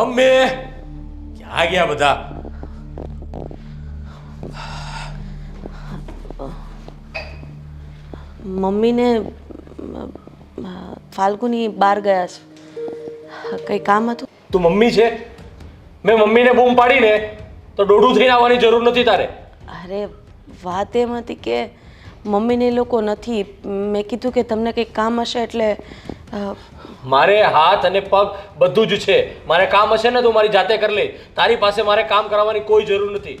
Mummy! ક્યાં ગયા બધા? મમ્મીને ફાલ્ગુની બહાર ગયા છે. કંઈ કામ હતું? તું મમ્મી છે? મેં મમ્મીને બૂમ પાડીને તો દોઢું થઈને આવવાની જરૂર નથી તારે. અરે વાત એમ હતી કે મમ્મીને લોકો નથી. મેં કીધું કે તમને કંઈક કામ હશે એટલે મારે હાથ અને પગ બધું જ છે. મારે કામ હશે ને તું મારી જાતે કરી લે તારી પાસે મારે કામ કરાવવાની કોઈ જરૂર નથી.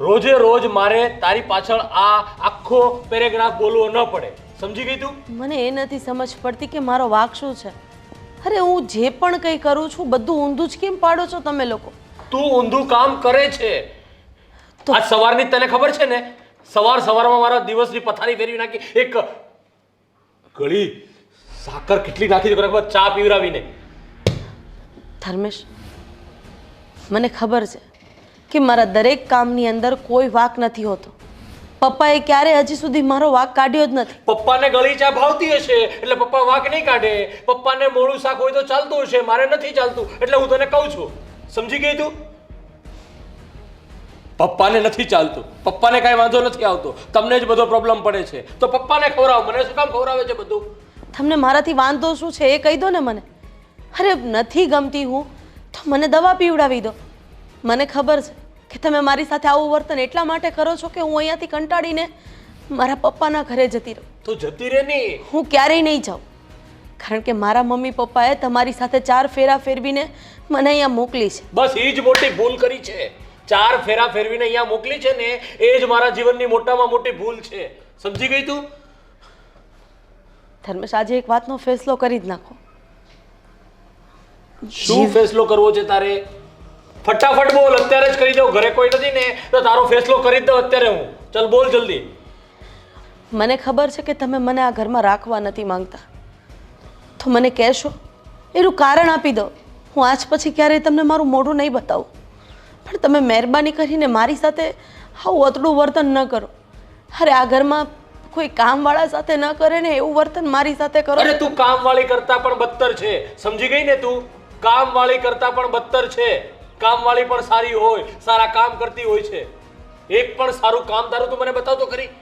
રોજે રોજ મારે તારી પાછળ આ આખો પેરેગ્રાફ બોલવો ન પડે. સમજી ગઈ તું? મને એ નથી સમજ પડતી કે મારો વાક શું છે. અરે હું જે પણ કંઈ કરું છું બધું ઊંધું જ કેમ પાડો છો તમે લોકો? તું ઊંધું કામ કરે છે. આજ સવારની તને ખબર છે ને? સવાર સવારમાં મારા દિવસની પથારી ફેરવી નાખી. એક ગળી સાકર કેટલી નાખી દીધી ચા પીવરાવીને. ધર્મેશ મને ખબર છે કે મારા દરેક કામની અંદર કોઈ વાક નથી હોતો. પપ્પાએ ક્યારે હજી સુધી મારો વાક કાઢ્યો જ નથી. પપ્પાને ગળી ચા ભાવતી હશે એટલે પપ્પા વાક નહીં કાઢે. પપ્પાને મોડું શાક હોય તો ચાલતું હશે મારે નથી ચાલતું. એટલે હું તને કહું છું સમજી ગઈ તું? પપ્પાને નથી ચાલતું. પપ્પાને કાંઈ વાંધો નથી આવતો. તમને જ બધો પ્રોબ્લેમ પડે છે. તો પપ્પાને ખવડાવો. મને શું કામ ખવડાવે છે બધું? તમને મારાથી વાંધો શું છે એ કહી દો ને મને. અરે નથી ગમતી હું. તો મને દવા પીવડાવી દો. મને ખબર છે કે તમે મારી સાથે આવું વર્તન એટલા માટે કરો છો કે હું અહીંયાથી કંટાળીને મારા પપ્પાના ઘરે જતી રહું. તો જતી રહે નહીં હું ક્યારેય નહીં જાઉં. કારણ કે મારા મમ્મી પપ્પાએ તમારી સાથે ચાર ફેરા ફેરવીને મને અહીંયા મોકલી છે. બસ એ જ મોટી ભૂલ કરી છે. ચાર ફેરા ફેરવીને અહીંયા મોકલી છે ને એ જ મારા જીવનની મોટામાં મોટી ભૂલ છે. સમજી ગઈ તું? ધર્મેશ આજે એક વાતનો ફેસલો કરી જ નાખો. શું ફેસલો કરવો છે તારે? ફટાફટ બોલ અત્યારે જ કરી દઉં ઘરે કોઈ નથી ને તો તારો ફેસલો કરી દો દઉં અત્યારે હું. ચલ બોલ જલ્દી. મને ખબર છે કે તમે મને આ ઘરમાં રાખવા નથી માંગતા. તો મને કહેશો એનું કારણ આપી દો. હું આજ પછી ક્યારેય તમને મારું મોઢું નહીં બતાવું. પણ તમે મહેરબાની કરીને મારી સાથે આવું અતડું વર્તન ન કરો. અરે આ ઘરમાં કોઈ કામવાળા સાથે ન કરે ને એવું વર્તન મારી સાથે કરો. અરે તું કામવાળી કરતા પણ બદતર છે. સમજી ગઈ ને તું? કામવાળી કરતા પણ બદતર છે. કામવાળી પણ સારી હોય સારા કામ કરતી હોય છે. એક પણ સારું કામ તારું તું મને બતાવતો કરી ખરી.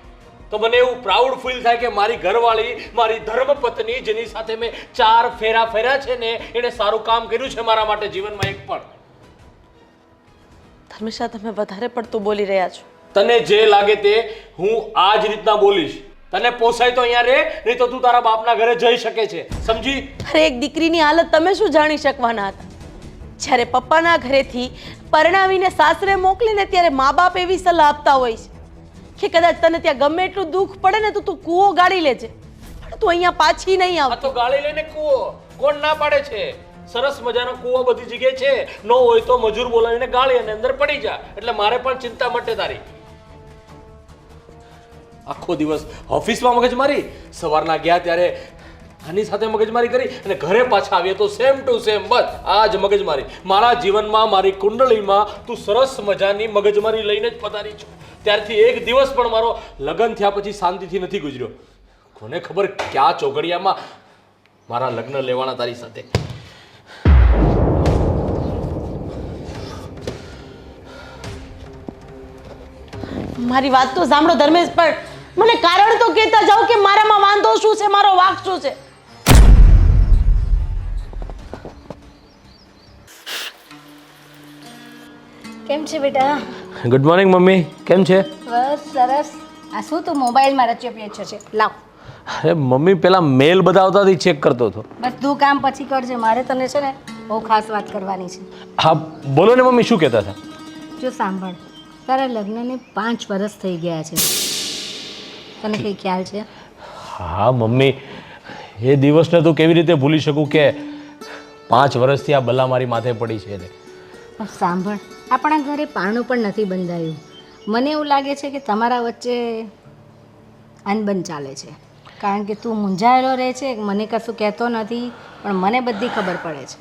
તો મને એવું પ્રાઉડ ફીલ થાય કે મારી ઘરવાળી મારી ધર્મપત્ની જેની સાથે મેં ચાર ફેરા ફેર્યા છે ને એણે સારું કામ કર્યું છે મારા માટે જીવનમાં એક પણ. ધર્મેશા તમે વધારે પડતું બોલી રહ્યા છો. તને જે લાગે તે હું આ જ રીતના બોલીશ. તને પોસાય તો અહીંયા રે નહીં તો તું તારા બાપના ઘરે જઈ શકે છે. સમજી? અરે એક દીકરીની હાલત તમે શું જાણી શકવાના હતા? જ્યારે પપ્પાના ઘરેથી પરણાવીને સાસરે મોકલીને ત્યારે મા બાપ એવી સલાહ આપતા હોય છે કે કદાચ તને ત્યાં ગમે એટલું દુઃખ પડે ને તો તું કૂવો ગાળી લેજે. પણ તું અહીંયા પાછી નહીં આવ તો ગાળી લઈને કૂવો. કોણ ના પાડે છે? સરસ મજાનો કૂવો બધી જગ્યાએ છે. ન હોય તો મજૂર બોલાવીને ગાળી અને અંદર પડી જા. એટલે મારે પણ ચિંતા મટે તારી. આખો દિવસ ઓફિસમાં મગજમારી? સવારના ગયા ત્યારે આની સાથે મગજમારી કરી અને ઘરે પાછા આવીએ તો સેમ ટુ સેમ બસ, આ જ મગજમારી. મારા જીવનમાં, મારી કુંડળીમાં તું સરસ મજાની મગજમારી લઈને જ પધારી છું. ત્યારથી એક દિવસ પણ મારો લગ્ન થયા પછી શાંતિથી નથી ગુજર્યો. કોને ખબર ક્યાં ચોઘડિયામાં મારા લગ્ન લેવાના તારી સાથે. મારી વાત તો સાંભળો ધર્મેશ, પણ મને કારણ તો કહેતા જાઓ કે મારામાં વાંધો શું છે મારો વાક શું છે? કેમ છે બેટા? Good morning mummy. કેમ છે? બસ સરસ. આ શું તું મોબાઈલમાં રચ્યો પીચ્યો છે? લાવ. અરે મમ્મી પેલા મેલ બતાવતાથી ચેક કરતો હતો. બધું કામ પછી કરજે. મારે તને છે ને બહુ ખાસ વાત કરવાની છે. હા બોલો ને મમ્મી શું કહેતા હતા? જો સાંભળ. તારા લગ્નને પાંચ વર્ષ થઈ ગયા છે. તને કંઈ ખ્યાલ છે? હા મમ્મી એ દિવસને તું કેવી રીતે ભૂલી શકું કે પાંચ વર્ષથી આ બલા મારી માથે પડી છે એને. સાંભળ આપણા ઘરે પારણું પણ નથી બંધાયું. મને એવું લાગે છે કે તમારા વચ્ચે અનબન ચાલે છે. કારણ કે તું મૂંઝાયેલો રહે છે મને કશું કહેતો નથી પણ મને બધી ખબર પડે છે.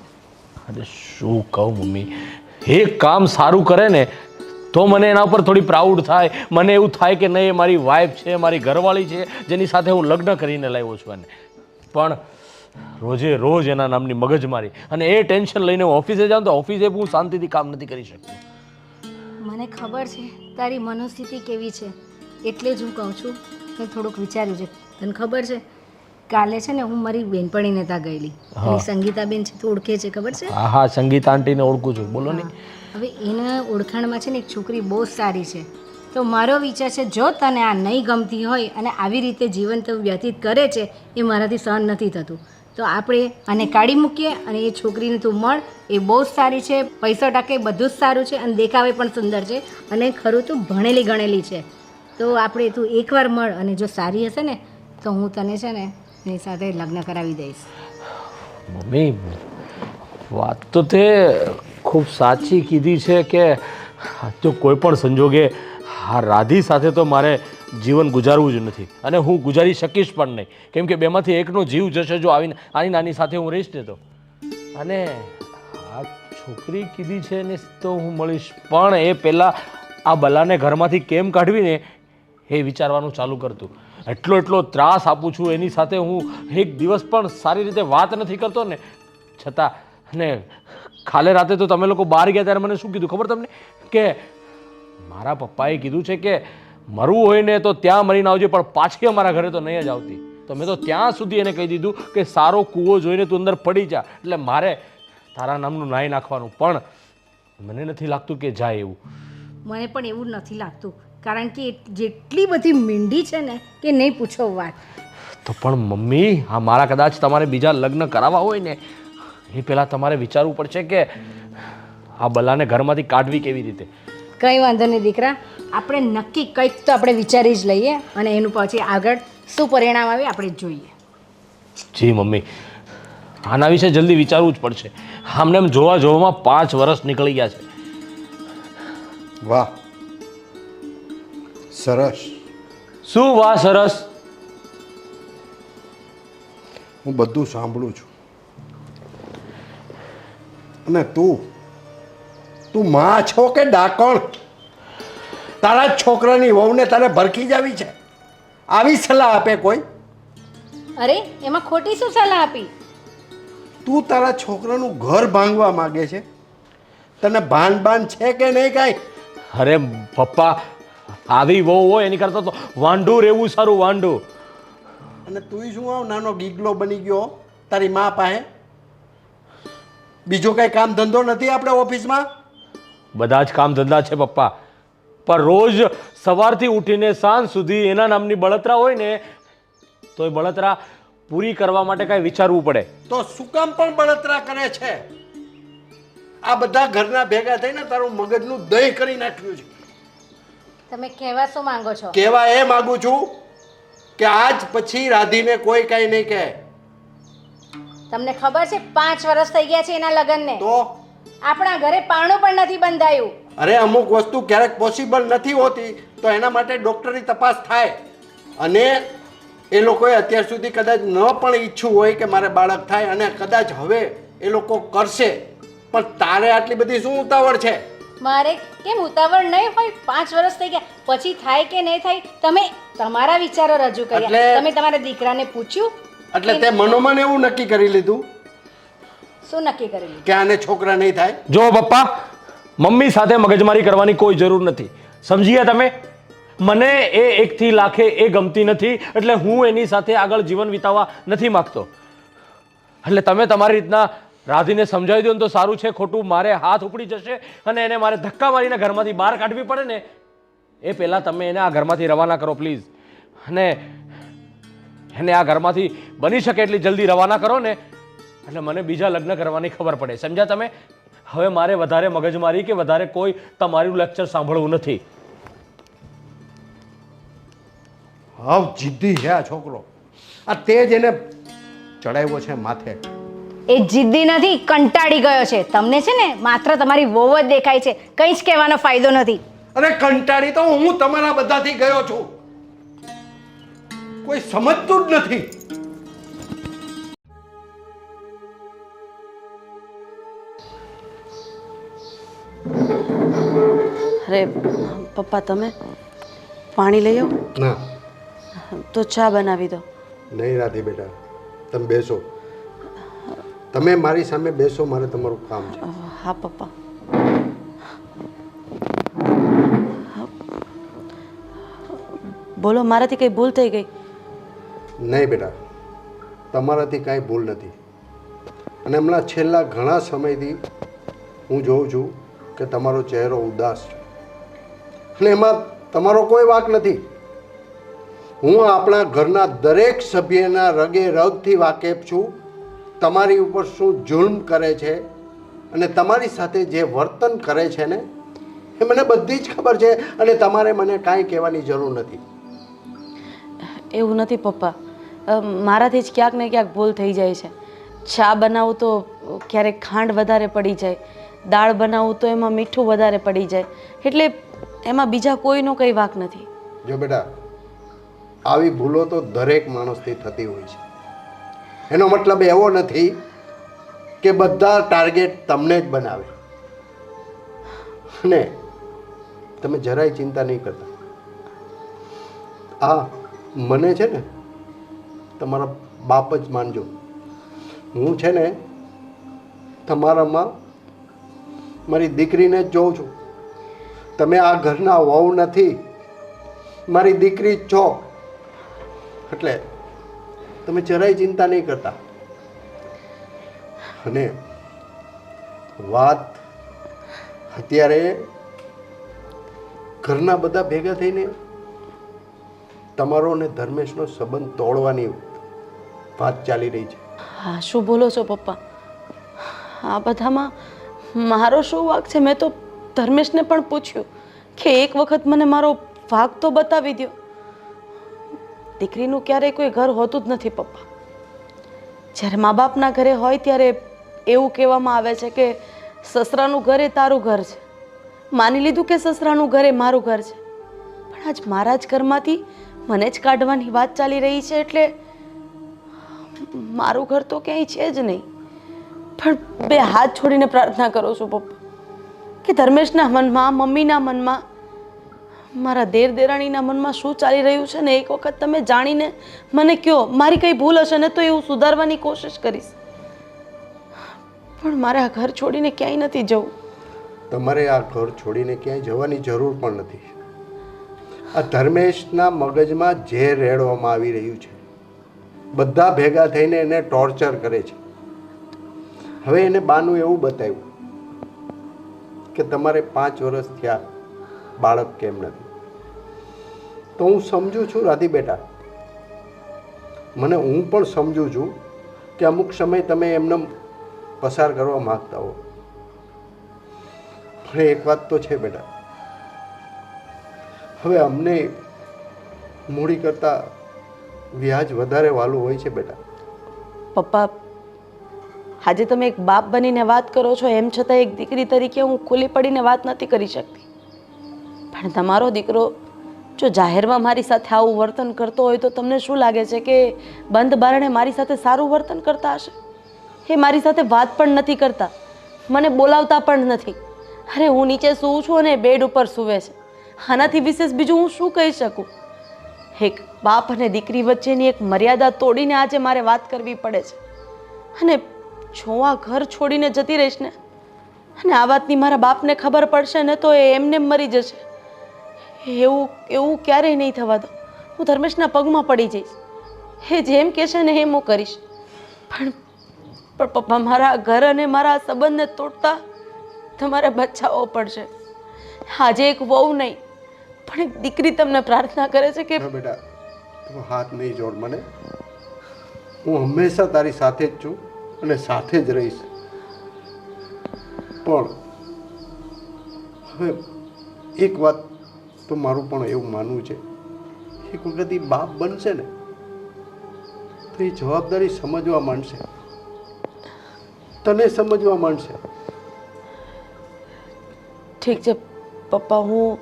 અરે શું કહું મમ્મી? એ કામ સારું કરે ને તો મને એના ઉપર થોડી પ્રાઉડ થાય. મને એવું થાય કે નહીં, એ મારી વાઈફ છે મારી ઘરવાળી છે, જેની સાથે હું લગ્ન કરીને લાવ્યો છું એને. પણ રોજે રોજ એના નામની મગજમારી અને એ ટેન્શન લઈને હું ઓફિસે જાઉં તો ઓફિસે હું શાંતિથી કામ નથી કરી શકતો. મને ખબર છે, તારી મનોસ્થિતિ કેવી છે. એટલે જ હું કહું છું મેં થોડુંક વિચાર્યું છે તને ખબર છે કાલે છે ને હું મારી બેનપણીને ત્યાં ગયેલી. એની સંગીતાબેન છે તું ઓળખે છે ખબર છે? હા સંગીતા આંટીને ઓળખું છું. બોલો ને. હવે એના ઓળખાણમાં છે ને એક છોકરી બહુ જ સારી છે. તો મારો વિચાર છે જો તને આ નહીં ગમતી હોય અને આવી રીતે જીવન તો વ્યતીત કરે છે એ મારાથી સહન નથી થતું. તો આપણે આને કાઢી મૂકીએ અને એ છોકરીને તું મળ. એ બહુ જ સારી છે પૈસા ટકે બધું જ સારું છે અને દેખાવે પણ સુંદર છે અને ખરું તું ભણેલી ગણેલી છે. તો આપણે તું એકવાર મળ અને જો સારી હશે ને તો હું તને છે ને એની સાથે લગ્ન કરાવી દઈશ. મમ્મી, વાત તો તે ખૂબ સાચી કીધી છે કે જો કોઈ પણ સંજોગે હા રાધી સાથે તો મારે જીવન ગુજારવું જ નથી અને હું ગુજારી શકીશ પણ નહીં. કેમ કે બેમાંથી એકનો જીવ જશે જો આવીને આની નાની સાથે હું રહીશ ને તો. અને આ છોકરી કીધી છે ને તો હું મળીશ. પણ એ પહેલાં આ બલાને ઘરમાંથી કેમ કાઢવીને એ વિચારવાનું ચાલુ કરતું એટલો એટલો ત્રાસ આપું છું એની સાથે હું એક દિવસ પણ સારી રીતે વાત નથી કરતો ને. છતાં, અને કાલે રાતે તો તમે લોકો બહાર ગયા ત્યારે મને શું કીધું ખબર તમને? કે મારા પપ્પાએ કીધું છે કે મરવું હોય ને તો ત્યાં મરીને આવજે, પણ પાછી અમારા ઘરે તો નહીં જ આવતી. તો મેં તો ત્યાં સુધી એને કહી દીધું કે સારો કૂવો જોઈને તું અંદર પડી જા. એટલે મારે તારા નામનું નાઈ નાખવાનું. પણ મને નથી લાગતું કે જાય એવું. મને પણ એવું નથી લાગતું. કારણ કે જેટલી બધી મીંડી છે ને કે નહીં પૂછો વાત. તો પણ મમ્મી હા મારા કદાચ તમારે બીજા લગ્ન કરાવવા હોય ને એ પહેલાં તમારે વિચારવું પડશે કે આ બલાને ઘરમાંથી કાઢવી કેવી રીતે? કંઈ વાંધો નહીં દીકરા. આપણે નક્કી કંઈક તો આપણે વિચારી જ લઈએ અને એનું પછી આગળ શું પરિણામ આવે આપણે જોઈએ. જી મમ્મી. આના વિશે જલ્દી વિચારવું જ પડશે. આમને એમ જોવા જોવામાં પાંચ વર્ષ નીકળી ગયા છે. વાહ. સરસ. શું વાહ સરસ? હું બધું સાંભળું છું. અને તું? તું માં છો કે ડાકણ? તારા જ છોકરાની વહુને તારે ભરખી જાવી છે. આવી સલાહ આપે કોઈ? અરે એમાં ખોટી શું સલાહ આપી? તું તારા છોકરાનું ઘર ભાંગવા માગે છે? તને ભાન ભાન છે કે નહીં કાંઈ? અરે પપ્પા આવી વહુ હોય એની કરતાં તો વાંઢું રહેવું સારું વાંઢું. અને તું શું આવ? નાનો ગીગલો બની ગયો તારી મા પાસે. બીજો કઈ કામ ધંધો નથી આપણે ઓફિસમાં? બધા જ કામ ધંધા છે પપ્પા. પણ રોજ સવારથી ઉઠીને સાંજ સુધી એના નામની બળતરા હોય ને તો એ બળતરા પૂરી કરવા માટે કાંઈ વિચારવું પડે. તો શું કામ પણ બળતરા કરે છે? આ બધા ઘરના ભેગા થઈને તારું મગજનું દહીં કરી નાખ્યું છે. તમે કહેવા શું માંગો છો? કહેવા એ માગું છું કે આજ પછી રાધીને કોઈ કઈ નહીં કહે. તમને ખબર છે પાંચ વર્ષ થઈ ગયા છે એના લગ્નને. તો? આપણા ઘરે પાણું પણ નથી બંધાયું. અરે અમુક વસ્તુ ક્યારેક પોસિબલ નથી હોતી તો એના માટે ડોક્ટરની તપાસ થાય. અને એ લોકોએ અત્યાર સુધી કદાચ ન પણ ઈચ્છું હોય કે મારે બાળક થાય અને કદાચ હવે એ લોકો કરશે. પણ તારે આટલી બધી શું ઉતાવળ છે? મારે કેમ ઉતાવળ નહીં હોય? પાંચ વર્ષ થઈ ગયા. પછી થાય કે નહીં થાય? તમે તમારા વિચારો રજૂ કર્યા. એટલે- તમે તમારા દીકરાને પૂછ્યું? એટલે તે મનોમન એવું નક્કી કરી લીધું? શું નક્કી કરેલું કે આને છોકરા નહીં થાય? જો પપ્પા મમ્મી સાથે મગજમારી કરવાની કોઈ જરૂર નથી. સમજી ગયા તમે? મને એ એકથી લાખે એ ગમતી નથી એટલે હું એની સાથે આગળ જીવન વિતાવવા નથી માગતો. એટલે તમે તમારી રીતના રાધીને સમજાવી દો ને તો સારું છે, ખોટું મારે હાથ ઉપડી જશે અને એને મારે ધક્કા મારીને ઘરમાંથી બહાર કાઢવી પડે ને. એ પહેલાં તમે એને આ ઘરમાંથી રવાના કરો પ્લીઝ. અને એને આ ઘરમાંથી બની શકે એટલી જલ્દી રવાના કરો ને. એટલે મને બીજા લગ્ન કરવાની ખબર પડે. સમજ્યા તમે? હવે મારે વધારે મગજમારી કે વધારે કોઈ તમારું લેક્ચર સાંભળવું નથી. હાવ જિદ્દી છે આ છોકરો. આ તે જ એને ચડાવ્યો છે માથે. એ જિદ્દી નથી કંટાળી ગયો છે. તમને છે ને માત્ર તમારી વહુ જ દેખાય છે. કંઈ જ કહેવાનો ફાયદો નથી. અરે કંટાળી તો હું તમારા બધાથી ગયો છું. કોઈ સમજતું જ નથી. અરે પપ્પા તમે પાણી લઈ આવો? ના. તો ચા બનાવી દો. નહીં રાધી બેટા. તમે બેસો. તમે મારી સામે બેસો મારે તમારું કામ છે. હા પપ્પા. બોલો મારાથી કંઈ ભૂલ થઈ ગઈ? નહીં બેટા તમારાથી કાંઈ ભૂલ નથી. અને હમણાં છેલ્લા ઘણા સમયથી હું જોઉં છું કે તમારો ચહેરો ઉદાસ છે. અને એમાં તમારો કોઈ વાંક નથી. હું આપણા ઘરના દરેક સભ્યના રગે રગથી વાકેફ છું. તમારી ઉપર શું જુલ્મ કરે છે અને તમારી સાથે જે વર્તન કરે છે ને એ મને બધી જ ખબર છે અને તમારે મને કાંઈ કહેવાની જરૂર નથી. એવું નથી પપ્પા. મારાથી જ ક્યાંક ને ક્યાંક ભૂલ થઈ જાય છે. ચા બનાવું તો ક્યારેક ખાંડ વધારે પડી જાય. દાળ બનાવું તો એમાં મીઠું વધારે પડી જાય. એટલે એમાં બીજા કોઈનો કંઈ વાક નથી. જો બેટા આવી ભૂલો તો દરેક માણસથી થતી હોય છે. એનો મતલબ એવો નથી કે બધા ટાર્ગેટ તમને જ બનાવે. ને તમે જરાય ચિંતા નહીં કરતા. આ મને છે ને, તમારા બાપ જ માનજો. હું છે ને તમારામાં મારી દીકરીને જ જોઉં છું. તમે આ ઘરના વહુ નથી. મારી દીકરી જ છો. એટલે તમે જરાય ચિંતા નહીં કરતા. અને વાત અત્યારે ઘરના બધા ભેગા થઈને તમારો અને ધર્મેશનો સંબંધ તોડવાની વાત ચાલી રહી છે. હા, શું બોલો છો પપ્પા? આ બધામાં મારો શું વાક છે? મેં તો ધર્મેશને પણ પૂછ્યું કે એક વખત મને મારો વાક તો બતાવી દો દીકરીનું ક્યારેય કોઈ ઘર હોતું જ નથી, પપ્પા. જ્યારે મા બાપના ઘરે હોય ત્યારે એવું કહેવામાં આવે છે કે સસરાનું ઘર એ તારું ઘર છે. માની લીધું કે સસરાનું ઘર એ મારું ઘર છે. પણ આજ મારા જ ઘરમાંથી મને જ કાઢવાની વાત ચાલી રહી છે એટલે મારું ઘર તો ક્યાંય છે જ નહીં. પણ બે હાથ છોડીને પ્રાર્થના કરું છું, પપ્પા, કે ધર્મેશના મનમાં, મમ્મીના મનમાં મારા દેર દેરાણીના મનમાં શું ચાલી રહ્યું છે ને એક વખત તમે જાણીને મને કહો મારી કંઈ ભૂલ હશે ને તો એવું સુધારવાની કોશિશ કરીશ. પણ મારે આ ઘર છોડીને ક્યાંય નથી જવું. તમારે આ ઘર છોડીને ક્યાંય જવાની જરૂર પણ નથી. આ ધર્મેશના મગજમાં ઝેર રેડવામાં આવી રહ્યું છે. બધા ભેગા થઈને એને ટોર્ચર કરે છે. હવે એને બાનું એવું બતાવ્યું કે તમારે પાંચ વર્ષ થયા બાળક કેમ નથી? તો હું સમજું છું રાધી બેટા. મને હું પણ સમજું છું કે અમુક સમય તમે એમને પસાર કરવા માગતા હો. પણ એક વાત તો છે બેટા. હવે અમને મૂડી કરતાં વ્યાજ વધારે વાલું હોય છે બેટા. પપ્પા, આજે તમે એક બાપ બનીને વાત કરો છો, એમ છતાં એક દીકરી તરીકે હું ખુલ્લી પડીને વાત નથી કરી શકતી. પણ તમારો દીકરો જો જાહેરમાં મારી સાથે આવું વર્તન કરતો હોય તો તમને શું લાગે છે કે બંધ બારણે મારી સાથે સારું વર્તન કરતા હશે? એ મારી સાથે વાત પણ નથી કરતા. મને બોલાવતા પણ નથી. અરે, હું નીચે સૂવું છું અને બેડ ઉપર સૂવે છે. આનાથી વિશેષ બીજું હું શું કહી શકું? એક બાપ અને દીકરી વચ્ચેની એક મર્યાદા તોડીને આજે મારે વાત કરવી પડે છે. અને જો આ ઘર છોડીને જતી રહીશ ને? અને આ વાતની મારા બાપને ખબર પડશે ને તો એ એમને મરી જશે. એવું એવું ક્યારેય નહીં થવા દો. હું ધર્મેશના પગમાં પડી જઈશ. એ જેમ કહેશે ને એમ હું કરીશ. પણ પણ પપ્પા, મારા ઘર અને મારા સંબંધને તોડતા તમારે બચાવવો પડશે. આજે એક વહુ નહીં, પણ એક દીકરી તમને પ્રાર્થના કરે છે કે બેટા, તું હાથ નહીં જોડ મને. હું હંમેશા તારી સાથે જ છું અને સાથે જ રહીશ. પણ, હવે એક વાત તો મારું પણ એવું માનવું છે એક વખત બાપ બનશે ને, તો એ જવાબદારી સમજવા માંડશે. તને સમજવા માંડશે. ઠીક છે, પપ્પા, હું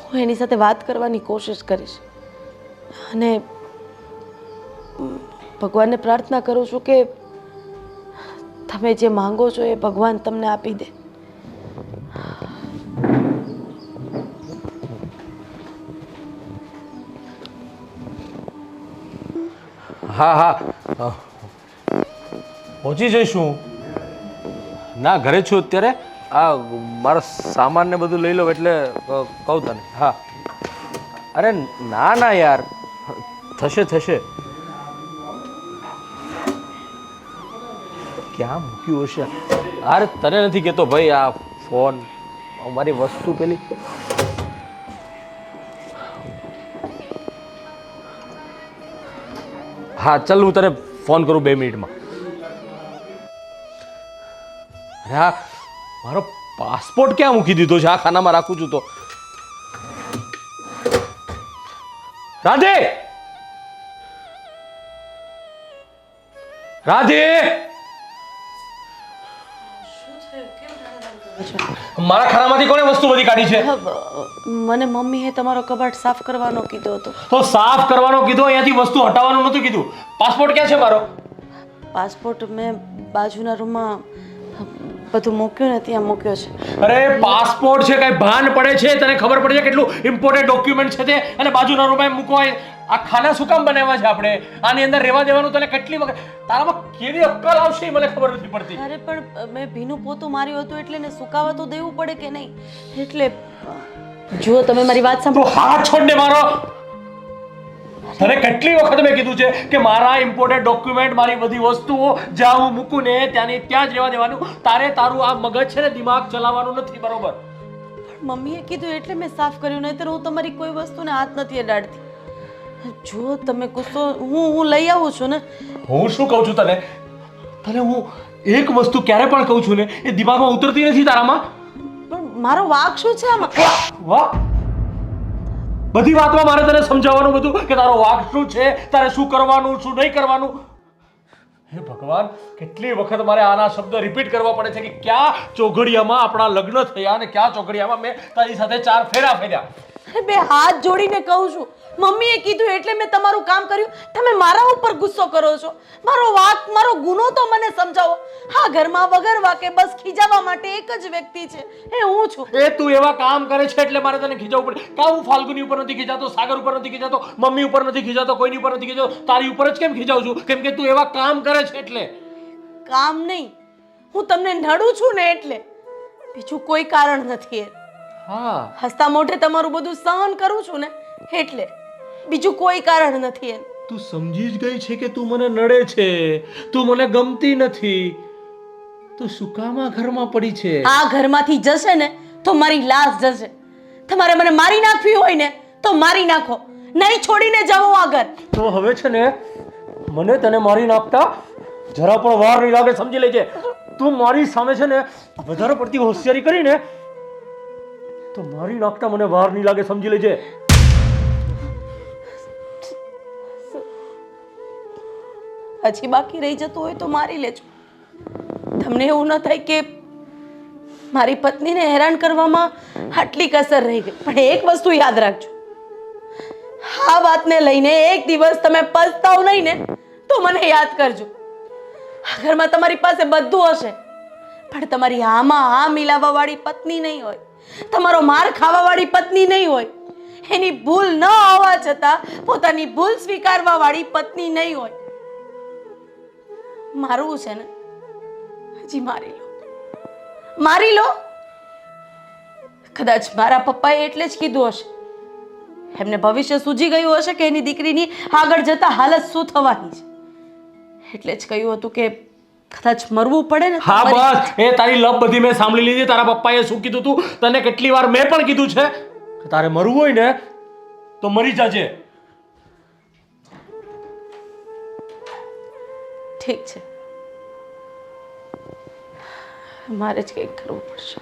હું એની સાથે વાત કરવાની કોશિશ કરીશ. અને ભગવાનને પ્રાર્થના કરું છું કે તમે જે માંગો છો એ ભગવાન તમને આપી દે. હા હા. પહોંચી જઈશું. ના, ઘરે છું અત્યારે. આ મારા સામાન ને બધું લઈ લો, એટલે કહું તને. હા. અરે, ના ના, યાર. થશે થશે. ક્યાં મૂક્યું હશે? અરે, તને નથી કહેતો, ભાઈ, આ ફોન મારી વસ્તુ પેલી. હા, ચાલ હું તને ફોન કરું બે મિનિટમાં. અરે મારો પાસપોર્ટ ક્યાં મૂકી દીધો છે? આ ખાનામાં રાખું છું તો. રાધે! રાધે! મારા ખાનામાંથી કોણે વસ્તુ બધી કાઢી છે? મને મમ્મીએ તમારો કબાટ સાફ કરવાનો કીધો હતો. તો સાફ કરવાનો કીધો અહીંયાથી વસ્તુ હટાવવાનું નતું કીધું. પાસપોર્ટ ક્યાં છે મારો? પાસપોર્ટ મેં બાજુના રૂમમાં બધું મૂક્યું ને ત્યાં મૂક્યો છે. અરે પાસપોર્ટ છે કઈ ભાન પડે છે? તને ખબર પડે છે કેટલું ઇમ્પોર્ટન્ટ ડોક્યુમેન્ટ છે તે? અને બાજુના રૂમમાં મૂકવા આ ખાના શું કામ બનાવ્યા છે આપણે? આની અંદર રહેવા દેવાનું તને કેટલી વખત તારામાં કેવી અક્કલ આવશે મને ખબર નથી પડતી. અરે પણ મેં ભીનું પોતું માર્યું હતું એટલે ને સુકાવા તો દેવું પડે કે નહીં? એટલે જુઓ તમે મારી વાત સાંભળો. હાથ છોડને મારો. તને કેટલી વખત મેં કીધું છે કે મારા ઇમ્પોર્ટેન્ટ ડોક્યુમેન્ટ મારી બધી વસ્તુઓ જ્યાં હું મૂકું ને ત્યાંની ત્યાં જ રહેવા દેવાનું. તારે તારું આ મગજ છે ને દિમાગ ચલાવવાનું નથી બરોબર? મમ્મીએ કીધું એટલે મેં સાફ કર્યું નહીં તો હું તમારી કોઈ વસ્તુને હાથ નથી અડાડતી. જો તમે ગુસ્સો હું હું લઈ આવું છું ને? હું શું કહું છું તને? તને હું એક વસ્તુ ક્યારે પણ કહું છું ને એ દિમાગમાં ઉતરતી નથી તારામાં. પણ મારો વાક શું છે આમાં? વાહ બધી વાતમાં મારે તને સમજાવવાનું બધું કે તારો વાક શું છે તારે શું કરવાનું શું નહીં કરવાનું. હે ભગવાન કેટલી વખત મારે આના શબ્દ રિપીટ કરવા પડે છે કે ક્યાં ચોઘડિયામાં આપણા લગ્ન થયા અને ક્યાં ચોઘડિયામાં મેં તારી સાથે ચાર ફેરા ફેર્યા. બે હાથ જોડીને કહું છું. મમ્મીએ કીધું એટલે મેં તમારું કામ કર્યું. તમે મારા ઉપર ગુસ્સો કરો છો. મારો વાક મારો ગુનો તો મને સમજાવો. હા ઘરમાં વગર વાકે બસ ખીજાવવા માટે એક જ વ્યક્તિ છે. એ હું છું. એ તું એવા કામ કરે છે એટલે મારે તને ખીજાવવું પડે. કાં હું ફાલ્ગુની ઉપર નથી ખીજાતો સાગર ઉપર નથી ખીજાતો મમ્મી ઉપર નથી ખીજાતો કોઈની ઉપર નથી ખીજાતો તારી ઉપર જ કેમ ખીજાવું છું? કેમ કે તું એવા કામ કરે છે એટલે. કામ નહીં. હું તમને નડું છું ને એટલે. બીજું કોઈ કારણ નથી એ હા. હસતા મોઢે તમારું બધું સહન કરું છું ને એટલે. બીજું કોઈ કારણ નથી એનું. તું સમજી જ ગઈ છે કે તું મને નડે છે. તું મને ગમતી નથી. તું સુકામાં ઘરમાં પડી છે? આ ઘરમાંથી જશે ને તો મારી લાશ જશે. તમારે મને મારી નાખવી હોય ને તો મારી નાખો. નહીં છોડીને જાઓ આગળ તો હવે છે ને મને તને મારી નાખતા જરા પણ વાર નહીં લાગે સમજી લેજે. તું મારી સામે છે ને વધારે પડતી હોશિયારી કરીને તો મારી નાખતા મને વાર નહીં લાગે, સમજી લેજે. હજી બાકી રહી જતું હોય તો મારી લેજો. તમને એવું ન થાય કે મારી પત્નીને હેરાન કરવામાં આટલી કસર રહી ગઈ. પણ એક વસ્તુ યાદ રાખજો. આ વાતને લઈને એક દિવસ તમે પસ્તાવ નહીં ને, તો મને યાદ કરજો. આ ઘરમાં તમારી પાસે બધું હશે. પણ તમારી આમાં આ મિલાવવાવાળી પત્ની નહીં હોય. તમારો માર ખાવા વાળી પત્ની નહીં હોય. એની ભૂલ ન હોવા છતાં પોતાની ભૂલ સ્વીકારવા વાળી પત્ની નહીં હોય. મારવું છે ને? હજી મારી લો. મારી લો? કદાચ મારા પપ્પાએ એટલે જ કીધું હશે. એમને ભવિષ્ય સૂજી ગયું હશે કે એની દીકરીની આગળ જતા હાલત શું થવાની છે? એટલે જ કહ્યું હતું કે કદાચ મરવું પડે ને હા બસ. એ તારી લપ બધી મેં સાંભળી લીધી. તારા પપ્પાએ શું કીધું તું? તને કેટલી વાર મેં પણ કીધું છે કે તારે મરવું હોય ને તો મરી જાજે. ઠીક છે. મારે જ કંઈક કરવું પડશે.